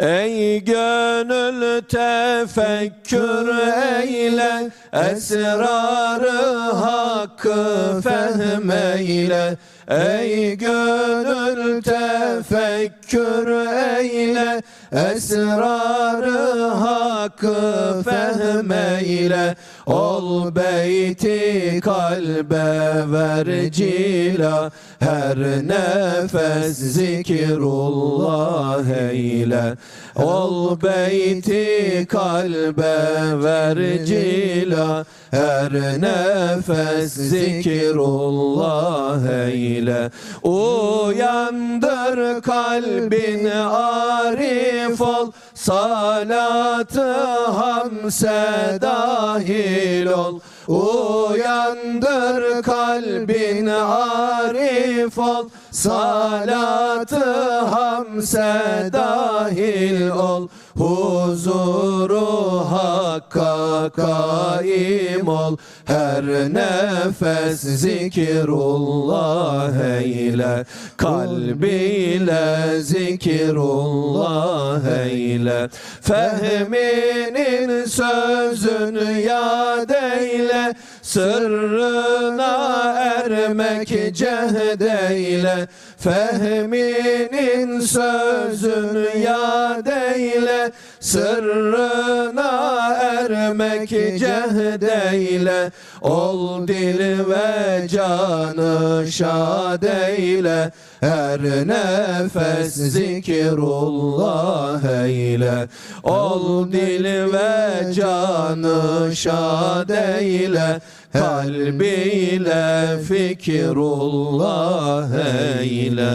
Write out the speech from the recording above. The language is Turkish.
Ey gönül tefekkür eyle Esrarı hakkı fehmeyle. Ey gönül tefekkür eyle Esrarı hakkı fehmeyle Ol beyti kalbe ver cila. Her nefes zikrullah eyle. Ol beyti kalbe ver cila. Her nefes zikrullah eyle. Uyandır kalbin arif ol Salatı hamse dahil ol. Uyandır kalbin arif ol. Salatı hamse dahil ol. Huzuru hakka kaim ol. Her nefes zikrullah eyle Kalbiyle zikrullah eyle Fehminin sözünü yad eyle Sırrına ermek cehd eyle. Fehminin sözünü yad eyle Sırrına ermek cehd eyle Ol dil ve canı şad eyle. Her nefes zikrullah eyle Ol dil ve canı şad eyle. Kalbiyle fikrullah eyle